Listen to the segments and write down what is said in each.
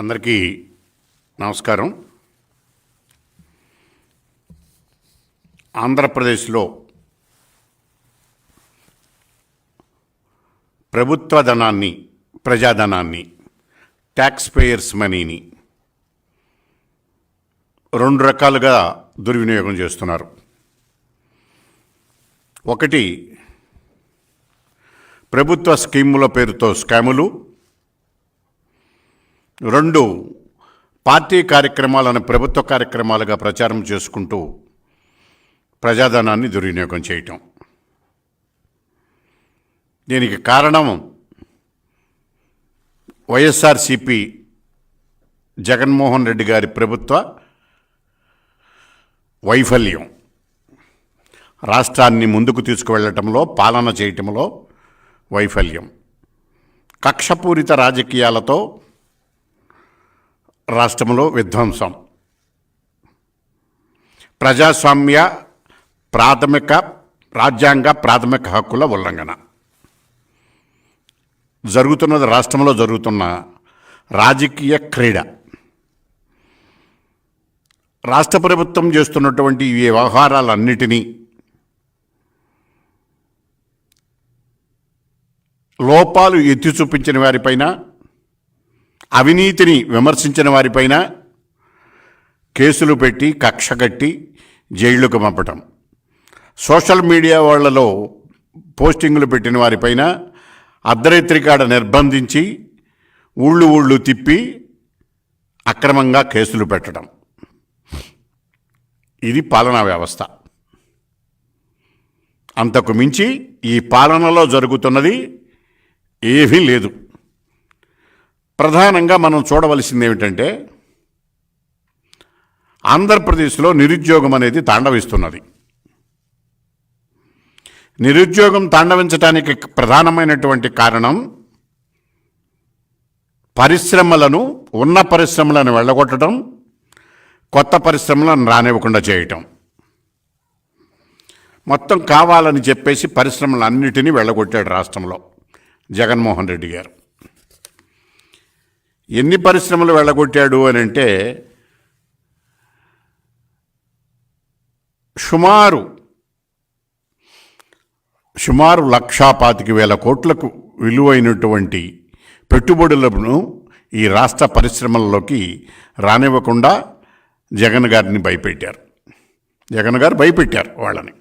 అందరికీ నమస్కారం. ఆంధ్రప్రదేశ్లో ప్రభుత్వ ధనాన్ని ప్రజాధనాన్ని ట్యాక్స్ పేయర్స్ మనీని రెండు రకాలుగా దుర్వినియోగం చేస్తున్నారు. ఒకటి ప్రభుత్వ స్కీముల పేరుతో స్కాములు. రెండు పార్టీ కార్యక్రమాలను ప్రభుత్వ కార్యక్రమాలుగా ప్రచారం చేసుకుంటూ ప్రజాధనాన్ని దుర్వినియోగం చేయటం. దీనికి కారణం వైఎస్ఆర్సిపి జగన్మోహన్ రెడ్డి గారి ప్రభుత్వ వైఫల్యం. రాష్ట్రాన్ని ముందుకు తీసుకువెళ్ళటంలో పాలన చేయటంలో వైఫల్యం. కక్షపూరిత రాజకీయాలతో రాష్ట్రంలో విధ్వంసం. ప్రజాస్వామ్య ప్రాథమిక రాజ్యాంగ ప్రాథమిక హక్కుల ఉల్లంఘన. జరుగుతున్నది రాష్ట్రంలో జరుగుతున్న రాజకీయ క్రీడ. రాష్ట్ర ప్రభుత్వం చేస్తున్నటువంటి ఈ వ్యవహారాలన్నిటినీ లోపాలు ఎత్తి చూపించిన వారిపైన అవినీతిని విమర్శించిన వారిపైన కేసులు పెట్టి కక్ష కట్టి జైళ్ళకు పంపటం. సోషల్ మీడియా వాళ్ళలో పోస్టింగులు పెట్టిన వారిపైన అర్ధరాత్రికాడ నిర్బంధించి ఊళ్ళు ఊళ్ళు తిప్పి అక్రమంగా కేసులు పెట్టడం ఇది పాలనా వ్యవస్థ. అంతకు మించి ఈ పాలనలో జరుగుతున్నది ఏమీ లేదు. ప్రధానంగా మనం చూడవలసింది ఏమిటంటే ఆంధ్రప్రదేశ్లో నిరుద్యోగం అనేది తాండవిస్తున్నది. నిరుద్యోగం తాండవించడానికి ప్రధానమైనటువంటి కారణం పరిశ్రమలను ఉన్న పరిశ్రమలను వెళ్ళగొట్టడం కొత్త పరిశ్రమలను రానివ్వకుండా చేయటం. మొత్తం కావాలని చెప్పేసి పరిశ్రమలన్నిటినీ వెళ్ళగొట్టాడు రాష్ట్రంలో జగన్మోహన్ రెడ్డి గారు. ఎన్ని పరిశ్రమలు వెళ్ళగొట్టాడు అని అంటే సుమారు సుమారు లక్షా పాతిక వేల కోట్లకు విలువైనటువంటి పెట్టుబడులను ఈ రాష్ట్ర పరిశ్రమల్లోకి రానివ్వకుండా జగన్ గారిని భయపెట్టారు. జగన్ గారు భయపెట్టారు వాళ్ళని.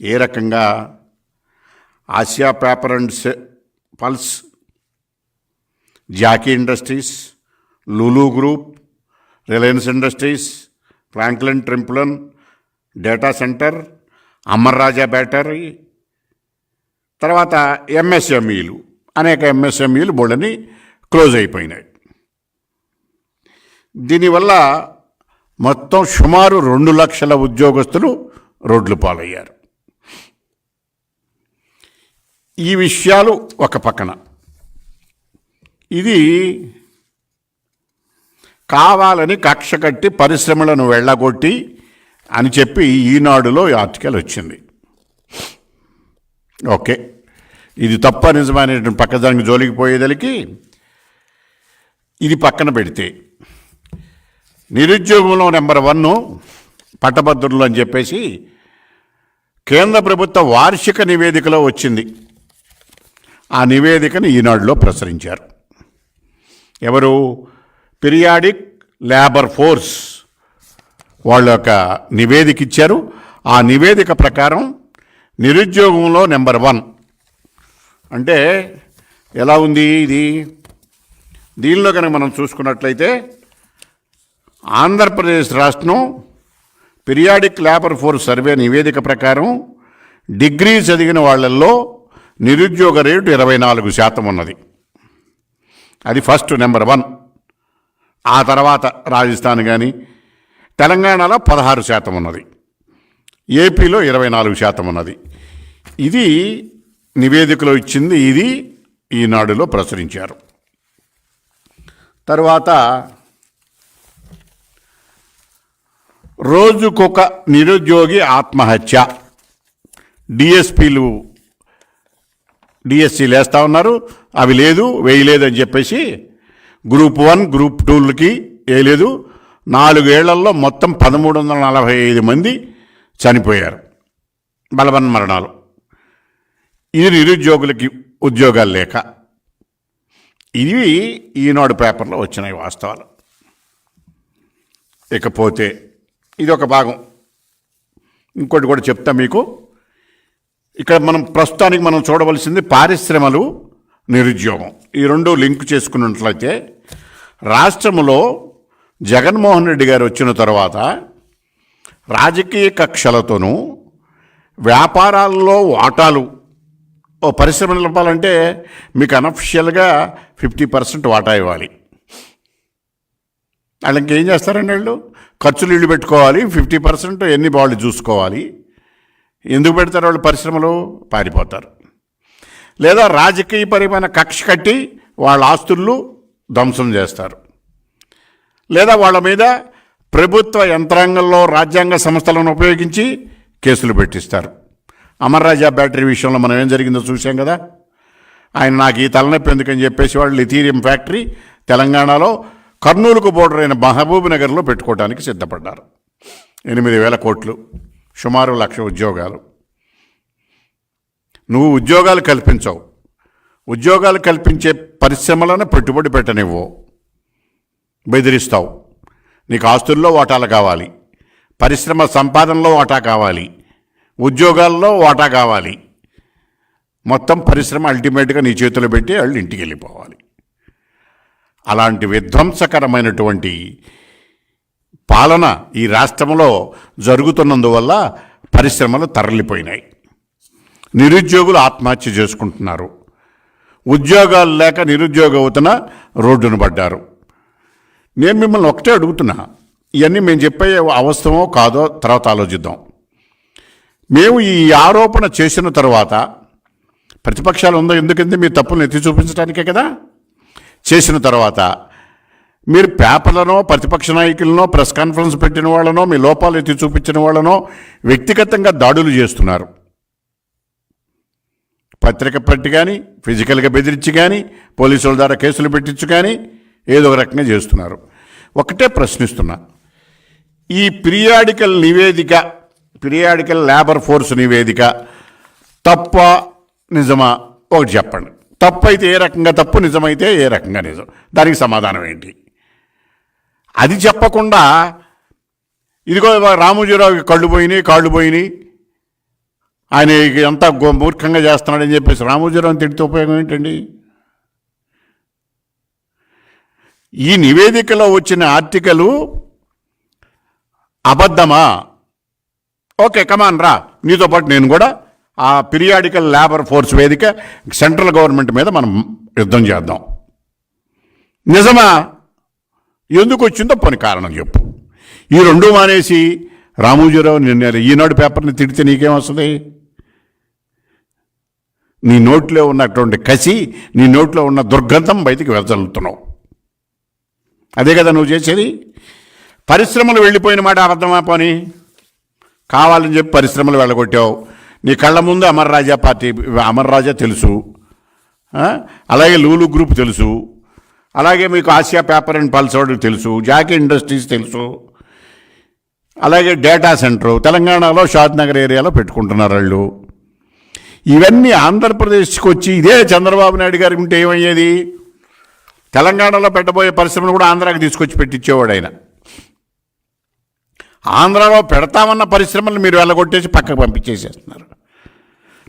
ఏ రకంగా Asia paper and pulp Jockey industries Lulu group Reliance industries Franklin Templeton data centre Amar Raja battery తర్వాత ఎంఎస్ఎంఈలు అనేక ఎంఎస్ఎంఈలు బోళ్ళని క్లోజ్ అయిపోయినాయి. దీనివల్ల మొత్తం సుమారు రెండు లక్షల ఉద్యోగస్తులు రోడ్లు పాలయ్యారు. ఈ విషయాలు ఒక పక్కన. ఇది కావాలని కక్ష కట్టి పరిశ్రమలను వెళ్ళగొట్టి అని చెప్పి ఈనాడులో ఈ ఆర్టికల్ వచ్చింది. ఓకే. ఇది తప్ప నిజమైనటువంటి పక్కదానికి జోలికి పోయేదలికి ఇది పక్కన పెడితే. నిరుద్యోగంలో నెంబర్ వన్ పట్టభద్రులు అని చెప్పేసి కేంద్ర ప్రభుత్వ వార్షిక నివేదికలో వచ్చింది. ఆ నివేదికను ఈనాడులో ప్రసరించారు. ఎవరు? పిరియాడిక్ లేబర్ ఫోర్స్ వాళ్ళ యొక్క నివేదిక ఇచ్చారు ఆ నివేదిక ప్రకారం నిరుద్యోగంలో నెంబర్ వన్. అంటే ఎలా ఉంది ఇది? దీనిలో కనుక మనం చూసుకున్నట్లయితే ఆంధ్రప్రదేశ్ రాష్ట్రం పిరియాడిక్ లేబర్ ఫోర్స్ సర్వే నివేదిక ప్రకారం డిగ్రీ చదివిన వాళ్ళల్లో నిరుద్యోగ రేటు ఇరవై నాలుగు శాతం ఉన్నది. అది ఫస్ట్ నెంబర్ వన్. ఆ తర్వాత రాజస్థాన్ కానీ తెలంగాణలో పదహారు శాతం ఉన్నది. ఏపీలో ఇరవై నాలుగు శాతం ఉన్నది. ఇది నివేదికలో ఇచ్చింది ఇది ఈనాడులో ప్రచురించారు. తర్వాత రోజుకొక నిరుద్యోగి ఆత్మహత్య. డిఎస్పీలు డిఎస్సీలు వేస్తూ ఉన్నారు అవి లేదు వేయలేదు అని చెప్పేసి గ్రూప్ వన్ గ్రూప్ టూలకి వేయలేదు నాలుగేళ్ళలో మొత్తం పదమూడు వందల నలభై ఐదు మంది చనిపోయారు. బలవన్ మరణాలు. ఇది నిరుద్యోగులకి ఉద్యోగాలు లేక. ఇవి ఈనాడు పేపర్లో వచ్చినాయి వాస్తవాలు. ఇకపోతే ఇది ఒక భాగం. ఇంకోటి కూడా చెప్తా మీకు. ఇక్కడ మనం ప్రస్తుతానికి మనం చూడవలసింది పారిశ్రమలు నిరుద్యోగం. ఈ రెండు లింక్ చేసుకున్నట్లయితే రాష్ట్రంలో జగన్మోహన్ రెడ్డి గారు వచ్చిన తర్వాత రాజకీయ కక్షలతోనూ వ్యాపారాల్లో వాటాలు ఓ పరిశ్రమ నిలపాలంటే మీకు అనఫిషియల్గా ఫిఫ్టీ పర్సెంట్ వాటా ఇవ్వాలి. వాళ్ళు ఇంకేం చేస్తారండి వాళ్ళు? ఖర్చులు ఇల్లు పెట్టుకోవాలి ఫిఫ్టీ పర్సెంట్ ఎన్ని వాళ్ళు చూసుకోవాలి? ఎందుకు పెడతారు వాళ్ళు పరిశ్రమలు? పారిపోతారు. లేదా రాజకీయపరమైన కక్ష కట్టి వాళ్ళ ఆస్తులు ధ్వంసం చేస్తారు. లేదా వాళ్ళ మీద ప్రభుత్వ యంత్రాంగంలో రాజ్యాంగ సంస్థలను ఉపయోగించి కేసులు పెట్టిస్తారు. అమర్రాజా బ్యాటరీ విషయంలో మనం ఏం జరిగిందో చూసాం కదా. ఆయన నాకు ఈ తలనొప్పి ఎందుకని చెప్పేసి వాళ్ళు లిథీరియం ఫ్యాక్టరీ తెలంగాణలో కర్నూలుకు బోర్డర్ అయిన మహబూబ్ నగర్లో పెట్టుకోవడానికి సిద్ధపడ్డారు. ఎనిమిది వేల కోట్లు సుమారు లక్ష ఉద్యోగాలు. నువ్వు ఉద్యోగాలు కల్పించవు. ఉద్యోగాలు కల్పించే పరిశ్రమలను పెట్టుబడి పెట్టనివ్వు. బెదిరిస్తావు. నీకు ఆస్తుల్లో వాటాలు కావాలి. పరిశ్రమ సంపాదనలో వాటా కావాలి. ఉద్యోగాల్లో వాటా కావాలి. మొత్తం పరిశ్రమ అల్టిమేట్గా నీ చేతిలో పెట్టి వాళ్ళు ఇంటికి వెళ్ళిపోవాలి. అలాంటి విధ్వంసకరమైనటువంటి పాలన ఈ రాష్ట్రంలో జరుగుతున్నందువల్ల పరిశ్రమలు తరలిపోయినాయి. నిరుద్యోగులు ఆత్మహత్య చేసుకుంటున్నారు. ఉద్యోగాలు లేక నిరుద్యోగ అవుతున్న రోడ్డున పడ్డారు. నేను మిమ్మల్ని ఒకటే అడుగుతున్నా. ఇవన్నీ మేము చెప్పే అవసరమో కాదో తర్వాత ఆలోచిద్దాం. మేము ఈ ఆరోపణ చేసిన తర్వాత ప్రతిపక్షాలు ఉందో ఎందుకంటే మీ తప్పులను ఎత్తి చూపించడానికే కదా? చేసిన తర్వాత మీరు పేపర్లనో ప్రతిపక్ష నాయకులనో ప్రెస్ కాన్ఫరెన్స్ పెట్టిన వాళ్ళనో మీ లోపాలు ఎత్తి చూపించిన వాళ్ళనో వ్యక్తిగతంగా దాడులు చేస్తున్నారు. పత్రిక పెట్టి కానీ ఫిజికల్గా బెదిరించి కానీ పోలీసుల ద్వారా కేసులు పెట్టించు కానీ ఏదో ఒక రకంగా చేస్తున్నారు. ఒకటే ప్రశ్నిస్తున్నా. ఈ పిరియాడికల్ నివేదిక పిరియాడికల్ లేబర్ ఫోర్స్ నివేదిక తప్ప నిజమా? ఒకటి చెప్పండి. తప్పు అయితే ఏ రకంగా తప్పు నిజమైతే ఏ రకంగా నిజం? దానికి సమాధానం ఏంటి? అది చెప్పకుండా ఇదిగో రామోజీరావుకి కళ్ళు పోయినాయి కాళ్ళు పోయినాయి ఆయన ఎంత మూర్ఖంగా చేస్తున్నాడని చెప్పేసి రామోజీరావుని తిడితే ఉపయోగం ఏంటండి? ఈ నివేదికలో వచ్చిన ఆర్టికలు అబద్ధమా? ఓకే కమాన్ రా. నీతో పాటు నేను కూడా ఆ పిరియాడికల్ లేబర్ ఫోర్స్ వేదిక సెంట్రల్ గవర్నమెంట్ మీద మనం యుద్ధం చేద్దాం. నిజమా? ఎందుకు వచ్చిందో పని కారణం చెప్పు. ఈ రెండు మానేసి రామోజీరావు నిన్న ఈనాడు పేపర్ని తిడితే నీకేం వస్తుంది నీ నోట్లో ఉన్నటువంటి కసి నీ నోట్లో ఉన్న దుర్గంధం బయటికి వెదజల్లుతున్నావు అదే కదా నువ్వు చేసేది? పరిశ్రమలు వెళ్ళిపోయిన మాట అబద్ధమా పని? కావాలని చెప్పి పరిశ్రమలు వెళ్ళగొట్టావు. నీ కళ్ళ ముందు అమర్ రాజా పార్టీ అమర్ రాజా తెలుసు. అలాగే లూలు గ్రూప్ తెలుసు. అలాగే మీకు ఆసియా పేపర్ అండ్ పల్స్ తెలుసు. జాకీ ఇండస్ట్రీస్ తెలుసు. అలాగే డేటా సెంటర్ తెలంగాణలో షాద్ నగర్ ఏరియాలో పెట్టుకుంటున్నారు వాళ్ళు. ఇవన్నీ ఆంధ్రప్రదేశ్కి వచ్చి ఇదే చంద్రబాబు నాయుడు గారికి ఉంటే ఏమయ్యేది? తెలంగాణలో పెట్టబోయే పరిశ్రమను కూడా ఆంధ్రాకి తీసుకొచ్చి పెట్టించేవాడు ఆయన. ఆంధ్రాలో పెడతామన్న పరిశ్రమలు మీరు వెళ్ళగొట్టేసి పక్కకు పంపించేసేస్తున్నారు.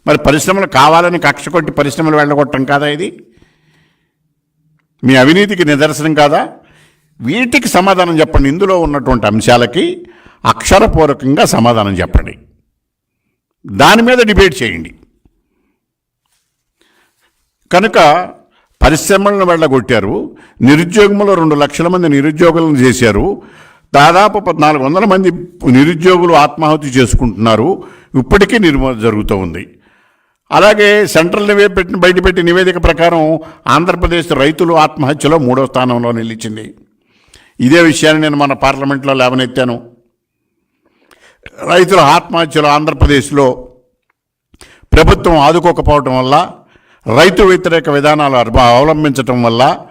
మరి పరిశ్రమలు కావాలని కక్ష కొట్టి పరిశ్రమలు వెళ్ళగొట్టడం కాదా ఇది? మీ అవినీతికి నిదర్శనం కాదా? వీటికి సమాధానం చెప్పండి. ఇందులో ఉన్నటువంటి అంశాలకి అక్షరపూర్వకంగా సమాధానం చెప్పండి. దాని మీద డిబేట్ చేయండి. కనుక పరిశ్రమలను వెళ్ళగొట్టారు. నిరుద్యోగంలో రెండు లక్షల మంది నిరుద్యోగులను చేశారు. దాదాపు పద్నాలుగు వందల మంది నిరుద్యోగులు ఆత్మాహుతి చేసుకుంటున్నారు. ఇప్పటికీ నిర్మ జరుగుతూ ఉంది. అలాగే సెంట్రల్ నివే పెట్టిన బయటపెట్టి నివేదిక ప్రకారం ఆంధ్రప్రదేశ్ రైతులు ఆత్మహత్యలో మూడో స్థానంలో నిలిచింది. ఇదే విషయాన్ని నేను మన పార్లమెంట్లో లేవనెత్తాను. రైతుల ఆత్మహత్యలు ఆంధ్రప్రదేశ్లో ప్రభుత్వం ఆదుకోకపోవటం వల్ల రైతు వ్యతిరేక విధానాలు అవలంబించటం వల్ల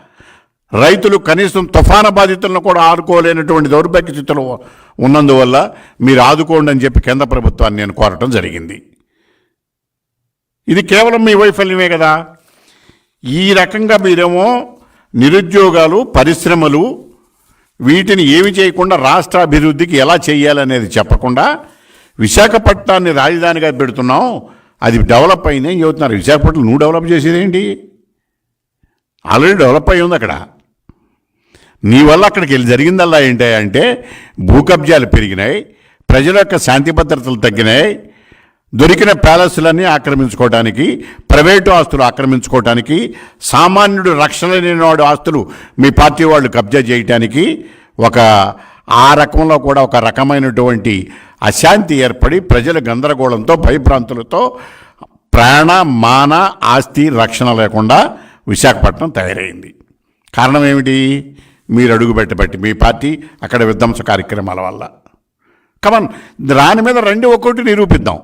రైతులు కనీసం తుఫాన బాధితులను కూడా ఆదుకోలేనటువంటి దౌర్భాగ్య స్థితిలో ఉన్నందువల్ల మీరు ఆదుకోండి అని చెప్పి కేంద్ర ప్రభుత్వాన్ని నేను కోరటం జరిగింది. ఇది కేవలం మీ వైఫల్యమే కదా. ఈ రకంగా మీరేమో నిరుద్యోగాలు పరిశ్రమలు వీటిని ఏమి చేయకుండా రాష్ట్ర అభివృద్ధికి ఎలా చేయాలనేది చెప్పకుండా విశాఖపట్నాన్ని రాజధానిగా పెడుతున్నాం అది డెవలప్ అయింది ఏం చెబుతున్నారు. విశాఖపట్నం నువ్వు డెవలప్ చేసేదేంటి? ఆల్రెడీ డెవలప్ అయి ఉంది అక్కడ. నీ వల్ల అక్కడికి వెళ్ళి జరిగిందల్లా ఏంటి అంటే భూ పెరిగినాయి ప్రజల యొక్క శాంతి భద్రతలు తగ్గినాయి దొరికిన ప్యాలెస్లన్నీ ఆక్రమించుకోవటానికి ప్రైవేటు ఆస్తులు ఆక్రమించుకోవటానికి సామాన్యుడు రక్షణ లేనివాడు ఆస్తులు మీ పార్టీ వాళ్ళు కబ్జా చేయటానికి ఒక ఆ రకంలో కూడా ఒక రకమైనటువంటి అశాంతి ఏర్పడి ప్రజల గందరగోళంతో భయభ్రాంతులతో ప్రాణ మాన ఆస్తి రక్షణ లేకుండా విశాఖపట్నం తయారైంది. కారణం ఏమిటి? మీరు అడుగుపెట్టబట్టి మీ పార్టీ అక్కడ విధ్వంస కార్యక్రమాల వల్ల. కమన్ దాని మీద రెండు ఒక్కొక్కటి నిరూపిద్దాం.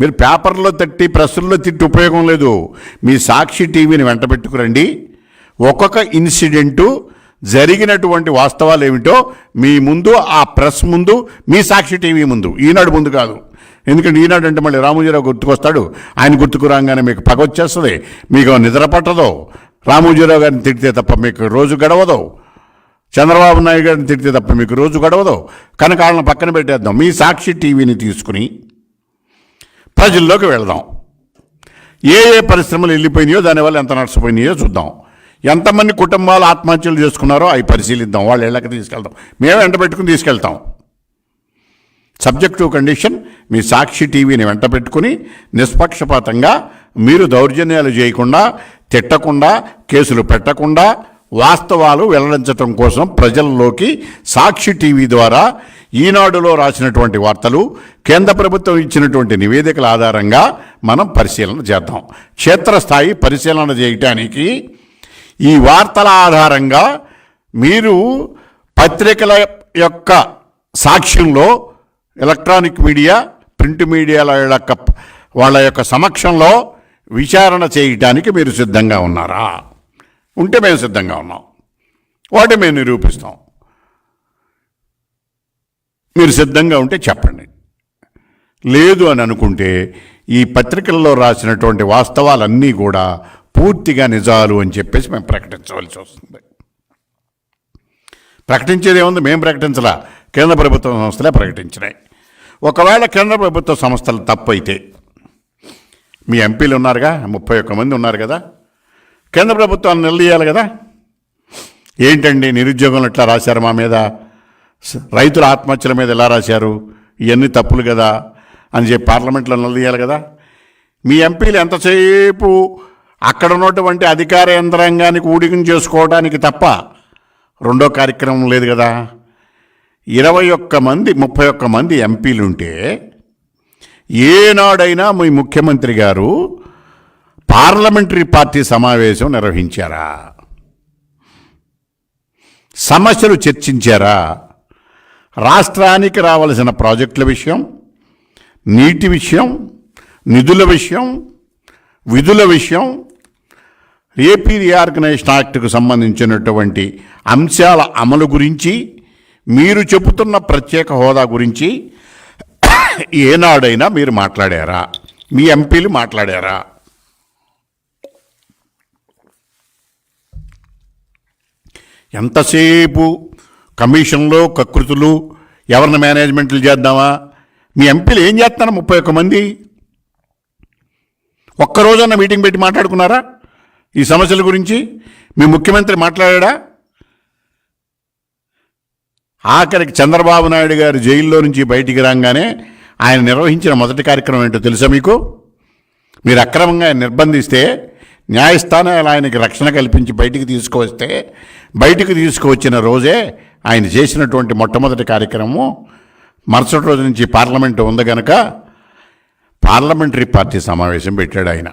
మీరు పేపర్లో తట్టి ప్రెస్సుల్లో తిట్టి ఉపయోగం లేదు. మీ సాక్షి టీవీని వెంట పెట్టుకురండి. ఒక్కొక్క ఇన్సిడెంటు జరిగినటువంటి వాస్తవాలు ఏమిటో మీ ముందు ఆ ప్రెస్ ముందు మీ సాక్షి టీవీ ముందు. ఈనాడు ముందు కాదు. ఎందుకంటే ఈనాడు అంటే మళ్ళీ రామోజీరావు గుర్తుకొస్తాడు. ఆయన గుర్తుకు రాగానే మీకు పగ వచ్చేస్తుంది. మీకు నిద్రపట్టదో రామోజీరావు గారిని తిడితే తప్ప మీకు రోజు గడవదు. చంద్రబాబు నాయుడు గారిని తిడితే తప్ప మీకు రోజు గడవదు. కనుక వాళ్ళని పక్కన పెట్టేద్దాం. మీ సాక్షి టీవీని తీసుకుని ప్రజల్లోకి వెళదాం. ఏ ఏ పరిశ్రమలు వెళ్ళిపోయినాయో దానివల్ల ఎంత నష్టపోయినాయో చూద్దాం. ఎంతమంది కుటుంబాలు ఆత్మహత్యలు చేసుకున్నారో అవి పరిశీలిద్దాం. వాళ్ళ ఇళ్ళకి తీసుకెళ్తాం. మేము వెంట పెట్టుకుని తీసుకెళ్తాం. సబ్జెక్టు కండిషన్ మీ సాక్షి టీవీని వెంట పెట్టుకుని నిష్పక్షపాతంగా మీరు దౌర్జన్యాలు చేయకుండా తిట్టకుండా కేసులు పెట్టకుండా వాస్తవాలు వెల్లడించటం కోసం ప్రజల్లోకి సాక్షి టీవీ ద్వారా ఈనాడులో రాసినటువంటి వార్తలు కేంద్ర ప్రభుత్వం ఇచ్చినటువంటి నివేదికల ఆధారంగా మనం పరిశీలన చేద్దాం. క్షేత్రస్థాయి పరిశీలన చేయటానికి ఈ వార్తల ఆధారంగా మీరు పత్రికల యొక్క సాక్ష్యంలో ఎలక్ట్రానిక్ మీడియా ప్రింట్ మీడియాల యొక్క వాళ్ళ యొక్క సమక్షంలో విచారణ చేయటానికి మీరు సిద్ధంగా ఉన్నారా? ఉంటే మేము సిద్ధంగా ఉన్నాం. వాటి మేము నిరూపిస్తాం. మీరు సిద్ధంగా ఉంటే చెప్పండి. లేదు అని అనుకుంటే ఈ పత్రికల్లో రాసినటువంటి వాస్తవాలన్నీ కూడా పూర్తిగా నిజాలు అని చెప్పేసి మేము ప్రకటించవలసి వస్తుంది. ప్రకటించేది ఏముంది? మేము ప్రకటించలా. కేంద్ర ప్రభుత్వ సంస్థలే ప్రకటించినాయి. ఒకవేళ కేంద్ర ప్రభుత్వ సంస్థలు తప్పైతే మీ ఎంపీలు ఉన్నారుగా? ముప్పై ఒక్క మంది ఉన్నారు కదా? కేంద్ర ప్రభుత్వాన్ని నిలదీయాలి కదా? ఏంటండి నిరుద్యోగంలో ఇట్లా రాశారు మా మీద? రైతుల ఆత్మహత్యల మీద ఎలా రాశారు? ఇవన్నీ తప్పులు కదా? అని చెప్పి పార్లమెంట్లో నిలదీయాలి కదా? మీ ఎంపీలు ఎంతసేపు అక్కడ ఉన్నటువంటి అధికార యంత్రాంగానికి ఊడికం చేసుకోవడానికి తప్ప రెండో కార్యక్రమం లేదు కదా? ఇరవై ఒక్క మంది ముప్పై ఒక్క మంది ఎంపీలు ఉంటే ఏనాడైనా మీ ముఖ్యమంత్రి గారు పార్లమెంటరీ పార్టీ సమావేశం నిర్వహించారా? సమస్యలు చర్చించారా? రాష్ట్రానికి రావలసిన ప్రాజెక్టుల విషయం నీటి విషయం నిధుల విషయం విధుల విషయం ఏపీ రీఆర్గనైజేషన్ యాక్ట్కు సంబంధించినటువంటి అంశాల అమలు గురించి మీరు చెబుతున్న ప్రత్యేక హోదా గురించి ఏనాడైనా మీరు మాట్లాడారా? మీ ఎంపీలు మాట్లాడారా? ఎంతసేపు కమిషన్లో కకృతులు ఎవరిని మేనేజ్మెంట్లు చేద్దామా? మీ ఎంపీలు ఏం చేస్తున్నారు ముప్పై ఒక్క మంది? ఒక్కరోజన్న మీటింగ్ పెట్టి మాట్లాడుకున్నారా? ఈ సమస్యల గురించి మీ ముఖ్యమంత్రి మాట్లాడా ఆఖరికి చంద్రబాబు నాయుడు గారు జైల్లో నుంచి బయటికి రాగానే ఆయన నిర్వహించిన మొదటి కార్యక్రమం ఏంటో తెలుసా మీకు? మీరు అక్రమంగా నిర్బంధిస్తే న్యాయస్థానాలు ఆయనకి రక్షణ కల్పించి బయటికి తీసుకువస్తే బయటికి తీసుకువచ్చిన రోజే ఆయన చేసినటువంటి మొట్టమొదటి కార్యక్రమం మరుసటి రోజు నుంచి పార్లమెంట్ ఉంది గనక పార్లమెంటరీ పార్టీ సమావేశం పెట్టాడు ఆయన.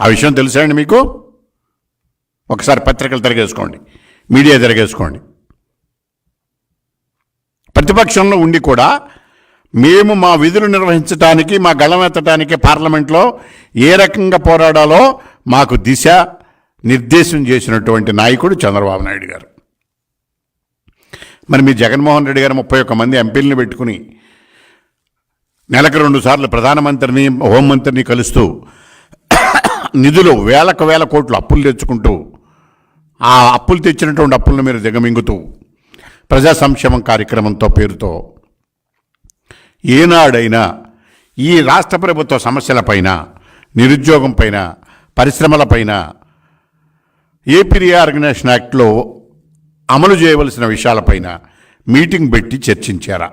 ఆ విషయం తెలుసా అండి మీకు? ఒకసారి పత్రికలు తిరగేసుకోండి. మీడియా తిరగేసుకోండి. ప్రతిపక్షంలో ఉండి కూడా మేము మా విధులు నిర్వహించడానికి మా గళమెత్తడానికి పార్లమెంట్లో ఏ రకంగా పోరాడాలో మాకు దిశ నిర్దేశం చేసినటువంటి నాయకుడు చంద్రబాబు నాయుడు గారు. మరి మీ జగన్మోహన్ రెడ్డి గారు ముప్పై ఒక్క మంది ఎంపీలను పెట్టుకుని నెలకు రెండు సార్లు ప్రధానమంత్రిని హోంమంత్రిని కలుస్తూ నిధులు వేలకు వేల కోట్లు అప్పులు తెచ్చుకుంటూ ఆ అప్పులు తెచ్చినటువంటి అప్పులను మీరు దిగమింగుతూ ప్రజా సంక్షేమం కార్యక్రమంతో పేరుతో ఏనాడైనా ఈ రాష్ట్ర ప్రభుత్వ సమస్యలపైన నిరుద్యోగం పైన పరిశ్రమలపైన ఏపీ రీఆర్గనైజేషన్ యాక్ట్లో అమలు చేయవలసిన విషయాలపైన మీటింగ్ పెట్టి చర్చించారా?